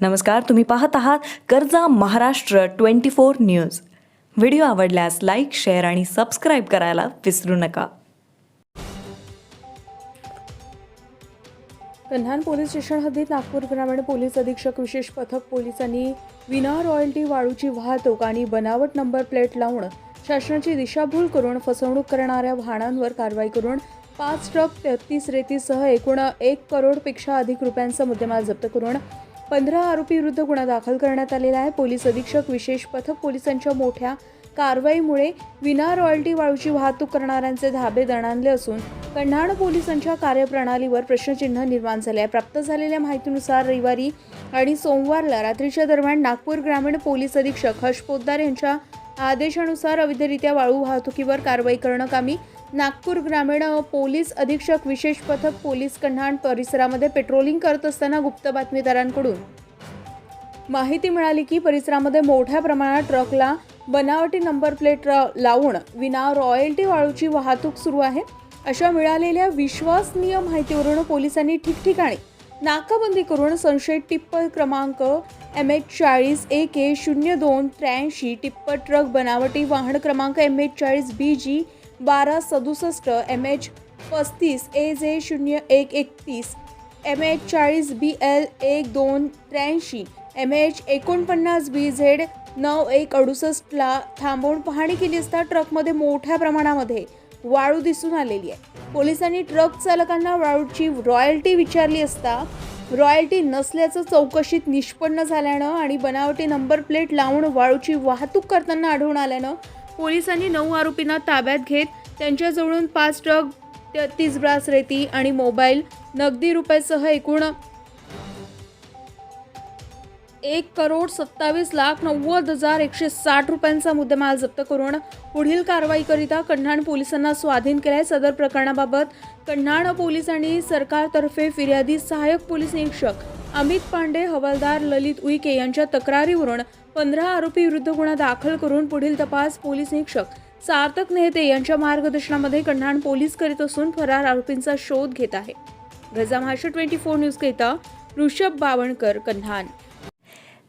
नमस्कार तुम्ही पाहत आहात कर्जा Maharashtra twenty four news. Video आवडल्यास लाईक शेअर आणि सबस्क्राईब करायला विसरू नका. कन्हान पोलीस स्टेशन हद्दीत नागपूर ग्रामीण पोलीस अधीक्षक विशेष पथक पोलिसांनी विना रॉयल्टी वाळूची वाहतूक आणि बनावट नंबर प्लेट लावून शासनाची दिशाभूल करून फसवणूक करणाऱ्या वाहनांवर कारवाई करून पाच ट्रक तेहतीस रेतीसह एकूण एक करोडपेक्षा अधिक रुपयांचा मुद्देमाल जप्त करून पंधरा आरोपी विरुद्ध गुन्हा दाखल करण्यात आलेला आहे. पोलीस अधीक्षक विशेष पथक पोलिसांच्या मोठ्या कारवाईमुळे विना रॉयल्टी वाळूची वाहतूक करणाऱ्यांचे धाबे दणाणले असून कन्हाड पोलिसांच्या कार्यप्रणालीवर प्रश्नचिन्ह निर्माण झाले आहे. प्राप्त झालेल्या माहितीनुसार रविवारी आणि सोमवारला रात्रीच्या दरम्यान नागपूर ग्रामीण पोलीस अधीक्षक हर्ष पोद्दार यांच्या आदेशानुसार अवैधरित्या वाळू वाहतुकीवर कारवाई करणं कामी. नागपूर ग्रामीण पोलीस अधीक्षक विशेष पथक पोलीस कन्हाण परिसरामध्ये पेट्रोलिंग करत असताना गुप्त बातमीदारांकडून. माहिती मिळाली की परिसरामध्ये मोठ्या प्रमाणात ट्रकला बनावटी नंबर प्लेट र- लावून विना रॉयल्टी वाळूची वाहतूक सुरू आहे. अशा मिळालेल्या विश्वसनीय माहितीवरून पोलिसांनी ठिकठिकाणी नाकाबंदी करून संशयित टिप्पल क्रमांक एम एच चाळीस ए के शून्य दोन त्र्याऐंशी टिप्पर ट्रक बनावटी वाहन क्रमांक एम एच चाळीस बी जी बारा सदुसष्ट एम एच पस्तीस ए जे शून्य एक एकतीस. एम एच चाळीस बी एल एक दोन त्र्याऐंशी. एम एच एकोणपन्नास बी झेड नऊ एक अडुसष्टला थांबवून पाहणी केली असता ट्रकमध्ये मोठ्या प्रमाणामध्ये वाळू दिसून आलेली आहे. पोलिसांनी ट्रक चालकांना वाळूची रॉयल्टी विचारली असता रॉयल्टी नसल्याचं चौकशीत निष्पन्न झाल्यानं आणि बनावटी नंबर प्लेट लावून वाळूची वाहतूक करताना आढळून आल्यानं पोलिसांनी नऊ आरोपींना ताब्यात घेत त्यांच्याजवळून पाच ट्रक तेहतीस ब्रास रेती आणि मोबाईल नगदी रुपयासह एकूण एक करोड सत्तावीस लाख नव्वद हजार एकशे साठ रुपयांचा मुद्देमाल जप्त करून पुढील कारवाईकरिता कन्हाण पोलिसांना स्वाधीन केलाय. सदर प्रकरणाबाबत कन्हाण पोलीस आणि सरकारतर्फे फिर्यादी सहाय्यक पोलीस निरीक्षक अमित पांडे हवालदार ललित उईके यांच्या तक्रारीवरून पंधरा आरोपी विरुद्ध गुन्हा दाखल करून पुढील तपास पोलीस निरीक्षक सार्थक नेहते यांच्या मार्गदर्शनामध्ये कन्हाण पोलीस करीत असून फरार आरोपींचा शोध घेत आहे. गजा महाराष्ट्र ट्वेंटी फोर न्यूजकरिता ऋषभ बावणकर कन्हाण.